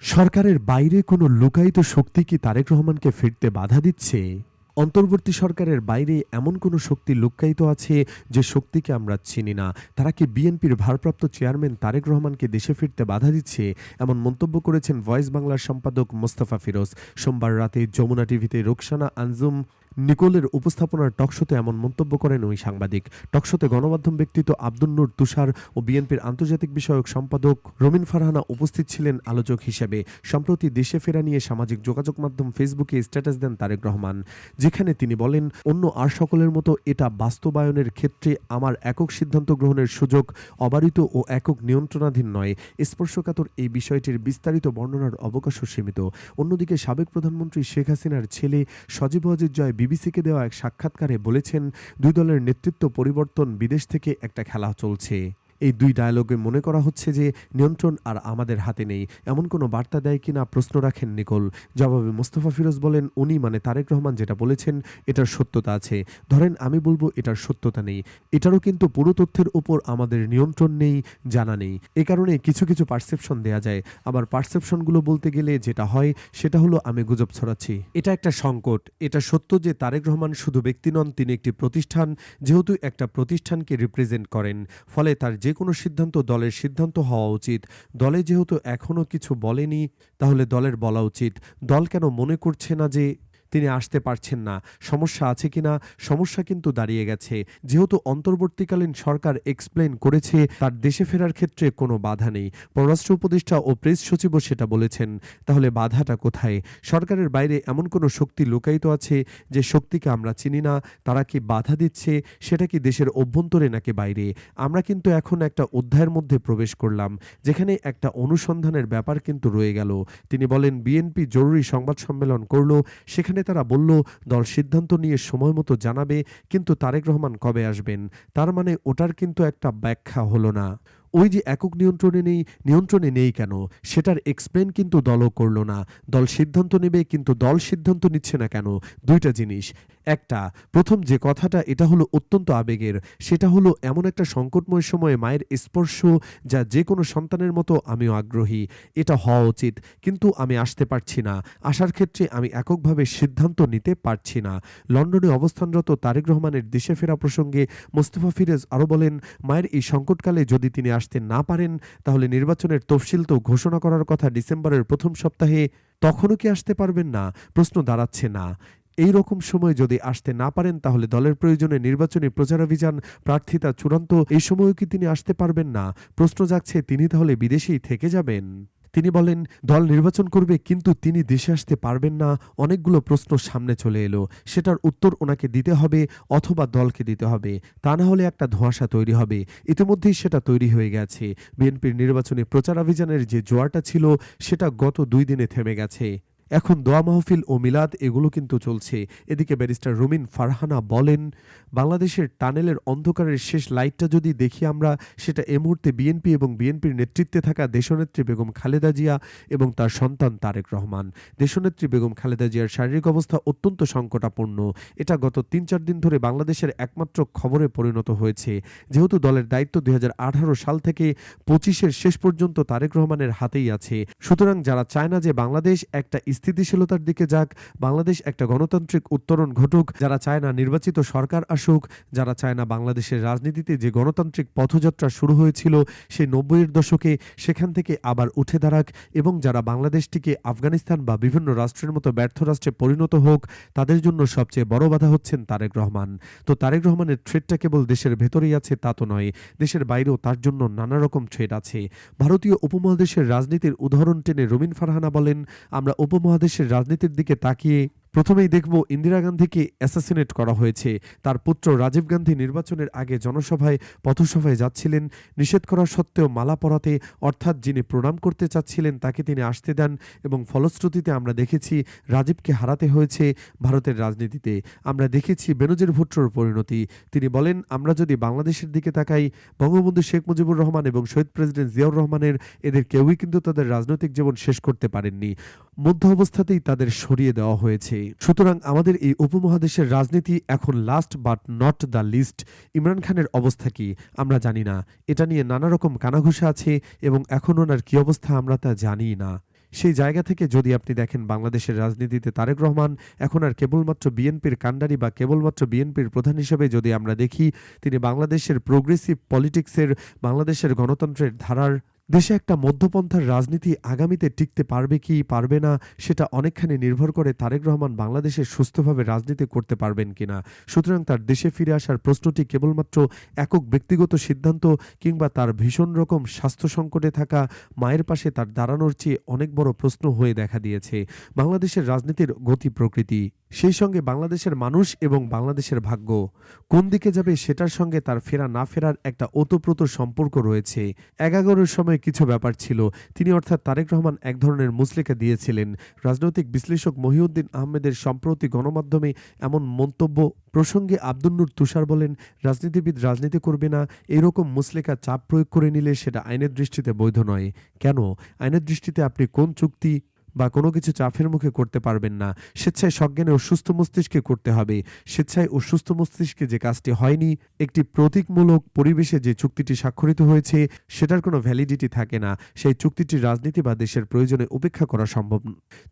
সরকারের বাইরে কোনো লুকায়িত শক্তি কি তারেক রহমানকে ফিরতে বাধা দিচ্ছে? অন্তর্বর্তী সরকারের বাইরে এমন কোনো শক্তি লুকায়িত আছে যে শক্তিকে আমরা চিনি না? তারা কি বিএনপির ভারপ্রাপ্ত চেয়ারম্যান তারেক রহমানকে দেশে ফিরতে বাধা দিচ্ছে? এমন মন্তব্য করেছেন ভয়েস বাংলার সম্পাদক মোস্তফা ফিরোজ। সোমবার রাতে যমুনা টিভিতে রোকসানা আনজুম নিকোলের উপস্থাপনার টকশোতে এমন মন্তব্য করেন ওই সাংবাদিক। টকশোতে গণমাধ্যম ব্যক্তিত্ব আব্দুল নূর তুষার ও বিএনপির আন্তর্জাতিক বিষয়ক সম্পাদক রমিন ফারহানা উপস্থিত ছিলেন আলোচক হিসেবে। সম্প্রতি দেশে ফেরা নিয়ে সামাজিক যোগাযোগ মাধ্যম ফেসবুকে স্ট্যাটাস দেন তারেক রহমান, যেখানে তিনি বলেন, অন্য আর সকলের মতো এটা বাস্তবায়নের ক্ষেত্রে আমার একক সিদ্ধান্ত গ্রহণের সুযোগ অবারিত ও একক নিয়ন্ত্রণাধীন নয়। স্পর্শকাতর এই বিষয়টির বিস্তারিত বর্ণনার অবকাশও সীমিত। অন্যদিকে সাবেক প্রধানমন্ত্রী শেখ হাসিনার ছেলে সজীব ওয়াজেদ জয় বিবিসিকে দেওয়া এক সাক্ষাৎকারে বলেছেন দুই দলের নেতৃত্ব পরিবর্তন বিদেশ থেকে একটা খেলা চলছে। এই দুই ডায়ালগে মনে করা হচ্ছে যে নিয়ন্ত্রণ আর আমাদের হাতে নেই। এমন কোনো বার্তা দেয় কিনা প্রশ্ন রাখেন নিকোল। জবাবে মোস্তফা ফিরোজ বলেন, উনি মানে তারেক রহমান যেটা বলেছেন, এটার সত্যতা আছে। ধরেন আমি বলব এটার সত্যতা নেই। এটারও কিন্তু পুরো তথ্যের উপর আমাদের নিয়ন্ত্রণ নেই, জানা নেই। এ কারণে কিছু কিছু পারসেপশন দেয়া যায়। আবার পারসেপশনগুলো বলতে গেলে যেটা হয়, সেটা হলো আমি গুজব ছড়াচ্ছি। এটা একটা সংকট। এটা সত্য যে তারেক রহমান শুধু ব্যক্তি নন, তিনি একটি প্রতিষ্ঠান। যেহেতু একটা প্রতিষ্ঠানকে রিপ্রেজেন্ট করেন, ফলে তার যে কোনো সিদ্ধান্ত দলের সিদ্ধান্ত হওয়া উচিত। দলে যেহেতু এখনও কিছু বলেনি, তাহলে দলের বলা উচিত। দল কেন মনে করছে না যে তিনি আসতে পারছেন না। সমস্যা আছে কিনা? সমস্যা কিন্তু দাঁড়িয়ে গেছে। যেহেতু অন্তর্বর্তীকালীন সরকার এক্সপ্লেন করেছে, তার দেশে ফেরার ক্ষেত্রে কোনো বাধা নেই। পররাষ্ট্র উপদেষ্টা ও প্রেস সচিবও সেটা বলেছেন। তাহলে বাধাটা কোথায়? সরকারের বাইরে এমন কোনো শক্তি লুকায়িত আছে যে শক্তিকে আমরা চিনি না? তারা কি বাধা দিচ্ছে? সেটা কি দেশের অভ্যন্তরে নাকি বাইরে? আমরা কিন্তু এখন একটা অধ্যায়ের মধ্যে প্রবেশ করলাম, যেখানে একটা অনুসন্ধানের ব্যাপার কিন্তু রয়ে গেল। তিনি বলেন, বিএনপি জরুরি সংবাদ সম্মেলন করল, সেখানে তারা বলল, দল সিদ্ধান্ত নিয়ে সময় মতো জানাবে, কিন্তু তারেক রহমান কবে আসবেন? তার মানে ওটার কিন্তু একটা ব্যাখ্যা হলো না। ওই যে একক নিয়ন্ত্রণে নেই নিয়ন্ত্রণে নেই কেন? সেটার এক্সপ্লেন কিন্তু দলও করল না। দল সিদ্ধান্ত নেবে, কিন্তু দল সিদ্ধান্ত নিচ্ছে না কেন? দুইটা জিনিস। একটা, প্রথম যে কথাটা, এটা হলো অত্যন্ত আবেগের। সেটা হলো এমন একটা সংকটময় সময়ে মায়ের স্পর্শ যা যে কোনো সন্তানের মতো আমিও আগ্রহী। এটা হওয়া উচিত, কিন্তু আমি আসতে পারছি না। আসার ক্ষেত্রে আমি এককভাবে সিদ্ধান্ত নিতে পারছি না। লন্ডনে অবস্থানরত তারেক রহমানের দেশে ফেরা প্রসঙ্গে মোস্তফা ফিরেজ আরও বলেন, মায়ের এই সংকটকালে যদি তিনি আসতে না পারেন, তাহলে নির্বাচনের তফসিল তো ঘোষণা করার কথা ডিসেম্বরের প্রথম সপ্তাহে তখনও কি আসতে পারবেন না? প্রশ্ন দাঁড়াচ্ছে না। এই রকম সময় যদি আসতে না পারেন, তাহলে দলের প্রয়োজনে নির্বাচনী প্রচারাভিযান প্রার্থিতা চূড়ান্ত, এই সময়ও কি তিনি আসতে পারবেন না? প্রশ্ন জাগছে, তিনি তাহলে বিদেশেই থেকে যাবেন। তিনি বলেন, দল নির্বাচন করবে, কিন্তু তিনি দেশে আসতে পারবেন না। অনেকগুলো প্রশ্ন সামনে চলে এলো। সেটার উত্তর ওনাকে দিতে হবে অথবা দলকে দিতে হবে। তা না হলে একটা ধোঁয়াশা তৈরি হবে। ইতিমধ্যেই সেটা তৈরি হয়ে গেছে। বিএনপির নির্বাচনী প্রচারাভিযানের যে জোয়ারটা ছিল, সেটা গত দুই দিনে থেমে গেছে। এখন দোয়া মাহফিল ও মিলাদ এগুলো কিন্তু চলছে। এদিকে ব্যারিস্টার রুমিন ফারহানা বলেন, বাংলাদেশের টানেলের অন্ধকারের শেষ লাইটটা যদি দেখি আমরা, সেটা এ মুহূর্তে বিএনপি এবং বিএনপির নেতৃত্বে থাকা দেশনেত্রী বেগম খালেদা জিয়া এবং তার সন্তান তারেক রহমান। দেশনেত্রী বেগম খালেদা জিয়ার শারীরিক অবস্থা অত্যন্ত সংকটাপন্ন। এটা গত তিন চার দিন ধরে বাংলাদেশের একমাত্র খবরে পরিণত হয়েছে। যেহেতু দলের দায়িত্ব দুই হাজার আঠারো সাল থেকে পঁচিশের শেষ পর্যন্ত তারেক রহমানের হাতেই আছে। সুতরাং যারা চায় না যে বাংলাদেশ একটা স্থিতিশীলতার দিকে যাক, বাংলাদেশ একটা গণতান্ত্রিক উত্তরণ ঘটুক, যারা চায় না নির্বাচিত সরকার আসুক, যারা চায় না বাংলাদেশের রাজনীতিতে যে গণতান্ত্রিক পথযাত্রা শুরু হয়েছিল সেই নব্বইয়ের দশকে, সেখান থেকে আবার উঠে দাঁড়াক এবং যারা বাংলাদেশটিকে আফগানিস্তান বা বিভিন্ন রাষ্ট্রের মতো ব্যর্থ রাষ্ট্রে পরিণত হোক, তাদের জন্য সবচেয়ে বড় বাধা হচ্ছেন তারেক রহমান। তো তারেক রহমানের থ্রেডটা কেবল দেশের ভেতরেই আছে তা তো নয়, দেশের বাইরেও তার জন্য নানা রকম থ্রেড আছে। ভারতীয় উপমহাদেশের রাজনীতির উদাহরণ টেনে রবিন ফারহানা বলেন, আমরা উপমহাদেশের রাজনীতির দিকে তাকিয়ে প্রথমেই দেখব ইন্দিরা গান্ধীকে অ্যাসাসিনেট করা হয়েছে। তার পুত্র রাজীব গান্ধী নির্বাচনের আগে জনসভায়, পথসভায় যাচ্ছিলেন। নিষেধ করা সত্ত্বেও মালা পরাতে, অর্থাৎ যিনি প্রণাম করতে চাচ্ছিলেন, তাকে তিনি আসতে দেন এবং ফলশ্রুতিতে আমরা দেখেছি রাজীবকে হারাতে হয়েছে ভারতের রাজনীতিতে। আমরা দেখেছি বেনজির ভুট্টোর পরিণতি। তিনি বলেন, আমরা যদি বাংলাদেশের দিকে তাকাই, বঙ্গবন্ধু শেখ মুজিবুর রহমান এবং শহীদ প্রেসিডেন্ট জিয়াউর রহমানের, এদের কেউই কিন্তু তাদের রাজনৈতিক জীবন শেষ করতে পারেননি। মধ্য অবস্থাতেই তাদের সরিয়ে দেওয়া হয়েছে। সুতরাং আমাদের এই উপমহাদেশের রাজনীতি এখন last but not the least Imran খানের অবস্থা কি, আমরা জানি না। এটা নিয়ে নানা রকম কানাঘুষা আছে এবং এখন ওনার কি অবস্থা আমরা তা জানি না। সেই জায়গা থেকে যদি আপনি দেখেন বাংলাদেশের রাজনীতিতে তারেক রহমান এখন আর কেবলমাত্র বিএনপির কাণ্ডারি বা কেবলমাত্র বিএনপির প্রধান হিসেবে যদি আমরা দেখি, তিনি বাংলাদেশের প্রোগ্রেসিভ পলিটিক্সের বাংলাদেশের গণতন্ত্রের ধারার দেশে একটা মধ্যপন্থার রাজনীতি আগামীতে টিকতে পারবে কি পারবে না, সেটা অনেকখানি নির্ভর করে তারেক রহমান বাংলাদেশে সুস্থভাবে রাজনীতি করতে পারবেন কিনা। সুতরাং তার দেশে ফিরে আসার প্রশ্নটি কেবলমাত্র একক ব্যক্তিগত সিদ্ধান্ত কিংবা তার ভীষণ রকম স্বাস্থ্য সংকটে থাকা মায়ের পাশে তার দাঁড়ানোর চেয়ে অনেক বড় প্রশ্ন হয়ে দেখা দিয়েছে। বাংলাদেশের রাজনীতির গতি প্রকৃতি। সেই সঙ্গে বাংলাদেশের মানুষ এবং বাংলাদেশের ভাগ্য। কোন দিকে যাবে সেটার সঙ্গে তার ফেরা না ফেরার একটা ওতপ্রোত সম্পর্ক রয়েছে। এগারোর সময় কিছু ব্যাপার ছিল। তিনি অর্থাৎ তারেক রহমান এক ধরনের মুসলিকা দিয়েছিলেন। রাজনৈতিক বিশ্লেষক মহিউদ্দিন আহমেদের সম্প্রতি গণমাধ্যমে এমন মন্তব্য প্রসঙ্গে আব্দুন্নুর তুষার বলেন, রাজনীতিবিদ রাজনীতি করবে না, এরকম মুসলিকা চাপ প্রয়োগ করে নিলে সেটা আইনের দৃষ্টিতে বৈধ নয়। কেন? আইনের দৃষ্টিতে আপনি কোন চুক্তি বা কোনো কিছু চাপের মুখে করতে পারবেন না। স্বেচ্ছায় সজ্ঞানে ও সুস্থ মস্তিষ্কে করতে হবে। স্বেচ্ছায় ও সুস্থ মস্তিষ্কে যে কাজটি হয়নি, একটি প্রতীকমূলক পরিবেশে যে চুক্তিটি স্বাক্ষরিত হয়েছে, সেটার কোনো ভ্যালিডিটি থাকে না। সেই চুক্তিটির রাজনীতি বা দেশের প্রয়োজনে উপেক্ষা করা সম্ভব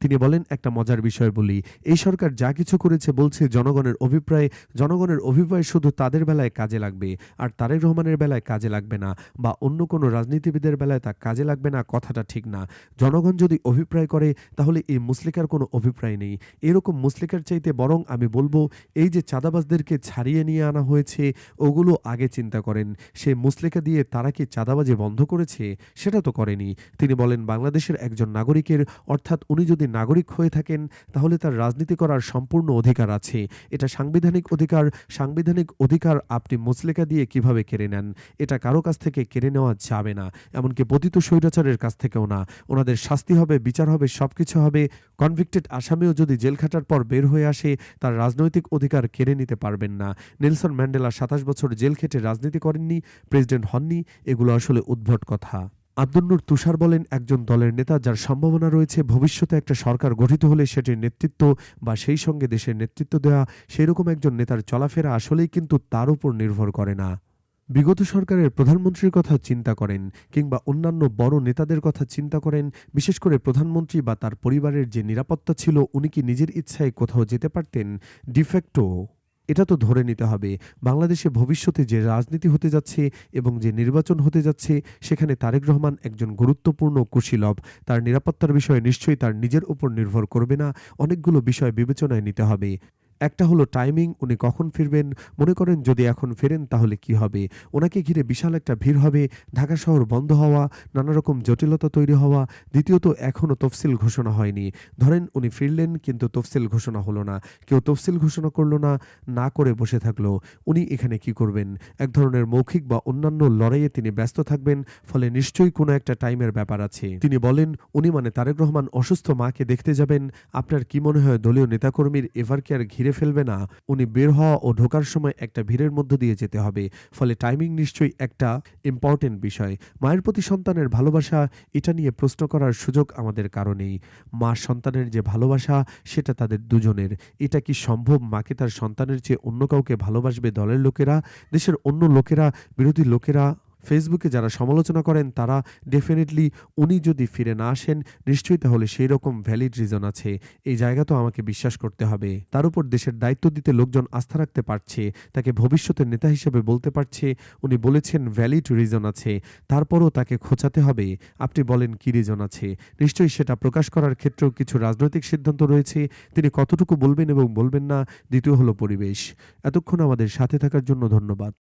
তিনি বলেন, একটা মজার বিষয় বলি, এই সরকার যা কিছু করেছে বলছে জনগণের অভিপ্রায় জনগণের অভিপ্রায় শুধু তাদের বেলায় কাজে লাগবে, আর তারেক রহমানের বেলায় কাজে লাগবে না, বা অন্য কোনো রাজনীতিবিদের বেলায় তা কাজে লাগবে না, কথাটা ঠিক না। জনগণ যদি অভিপ্রায় করে তাহলে এই মুসলিকার কোনো অভিপ্রায় নেই। এরকম মুসলিকার চাইতে বরং আমি বলব, এই যে চাঁদাবাজদেরকে ছাড়িয়ে নিয়ে আনা হয়েছে, ওগুলো আগে চিন্তা করেন। সে মুসলিকা দিয়ে তারা কি চাঁদাবাজি বন্ধ করেছে? সেটা তো করেনি। তিনি বলেন, বাংলাদেশের একজন নাগরিকের, অর্থাৎ উনি যদি নাগরিক হয়ে থাকেন, তাহলে তার রাজনীতি করার সম্পূর্ণ অধিকার আছে। এটা সাংবিধানিক অধিকার। সাংবিধানিক অধিকার আপনি মুসলিকা দিয়ে কীভাবে কেড়ে নেন? এটা কারও কাছ থেকে কেড়ে নেওয়া যাবে না। এমনকি পতিত স্বৈরাচারের কাছ থেকেও না। ওনাদের শাস্তি হবে, বিচার হবে সবকিছু হবে। কনভিক্টেড আসামিও যদি জেল খাটার পর বের হয়ে আসে, তার রাজনৈতিক অধিকার কেড়ে নিতে পারবেন না। নেলসন ম্যান্ডেলা সাতাশ বছর জেল খেটে রাজনীতি করেননি, প্রেসিডেন্ট হননি, এগুলো আসলে উদ্ভট কথা। আব্দুন্নুর তুষার বলেন, একজন দলের নেতা যার সম্ভাবনা রয়েছে, ভবিষ্যতে একটা সরকার গঠিত হলে সেটির নেতৃত্ব বা সেই সঙ্গে দেশের নেতৃত্ব দেওয়া সেই রকম একজন নেতার চলাফেরা আসলেই কিন্তু তার উপর নির্ভর করে না। বিগত সরকারের প্রধানমন্ত্রীর কথা চিন্তা করেন কিংবা অন্যান্য বড় নেতাদের কথা চিন্তা করেন, বিশেষ করে প্রধানমন্ত্রী বা তার পরিবারের যে নিরাপত্তা ছিল, উনি কি নিজের ইচ্ছায় কোথাও যেতে পারতেন? ডিফেক্টো এটা তো ধরে নিতে হবে। বাংলাদেশে ভবিষ্যতে যে রাজনীতি হতে যাচ্ছে এবং যে নির্বাচন হতে যাচ্ছে, সেখানে তারেক রহমান একজন গুরুত্বপূর্ণ কুশীলভ তার নিরাপত্তার বিষয়ে নিশ্চয়ই তার নিজের উপর নির্ভর করবে না। অনেকগুলো বিষয় বিবেচনায় নিতে হবে। একটা হলো টাইমিং উনি কখন ফিরবেন? মনে করেন যদি এখন ফেরেন তাহলে কি হবে? ওনাকে ঘিরে বিশাল একটা ভিড় হবে, ঢাকা শহর বন্ধ হওয়া, নানা রকম জটিলতা তৈরি হওয়া, দ্বিতীয়ত এখনও তফসিল ঘোষণা হয়নি। ধরেন উনি ফিরলেন কিন্তু তফসিল ঘোষণা হলো না। কেউ তফসিল ঘোষণা করল না না করে বসে থাকল। উনি এখানে কি করবেন? এক ধরনের মৌখিক বা অন্যান্য লড়াইয়ে তিনি ব্যস্ত থাকবেন, ফলে নিশ্চয়ই কোনো একটা টাইমের ব্যাপার আছে। তিনি বলেন, উনি মানে তারেক রহমান অসুস্থ মাকে দেখতে যাবেন। আপনার কি মনে হয় দলীয় নেতাকর্মীর এভার কি আর ঘিরে ফেলবে না। উনি বের হওয়া ও ঢোকার সময় একটা ভিড়ের মধ্য দিয়ে যেতে হবে। ফলে টাইমিং নিশ্চয়ই একটা ইম্পর্টেন্ট বিষয়। মায়ের প্রতি সন্তানের ভালোবাসা, এটা নিয়ে প্রশ্ন করার সুযোগ আমাদের কারণেই। মা সন্তানের যে ভালোবাসা, সেটা তাদের দুজনের। এটা কি সম্ভব? মাকে তার সন্তানের চেয়ে অন্য কাউকে ভালোবাসবে দলের লোকেরা? দেশের অন্য লোকেরা, বিরোধী লোকেরা? ফেসবুকে যারা সমালোচনা করেন, তারা ডেফিনেটলি উনি যদি ফিরে না আসেন, নিশ্চয়ই তাহলে সেই রকম ভ্যালিড রিজন আছে। এই জায়গা তো আমাকে বিশ্বাস করতে হবে। তার উপর দেশের দায়িত্ব দিতে লোকজন আস্থা রাখতে পারছে, তাকে ভবিষ্যতের নেতা হিসেবে বলতে পারছে, উনি বলেছেন ভ্যালিড রিজন আছে, তারপরও তাকে খোঁচাতে হবে। আপনি বলেন কি রিজন আছে? নিশ্চয়ই সেটা প্রকাশ করার ক্ষেত্রেও কিছু রাজনৈতিক সিদ্ধান্ত রয়েছে। তিনি কতটুকু বলবেন এবং বলবেন না, দ্বিতীয় হলো পরিবেশ। এতক্ষণ আমাদের সাথে থাকার জন্য ধন্যবাদ।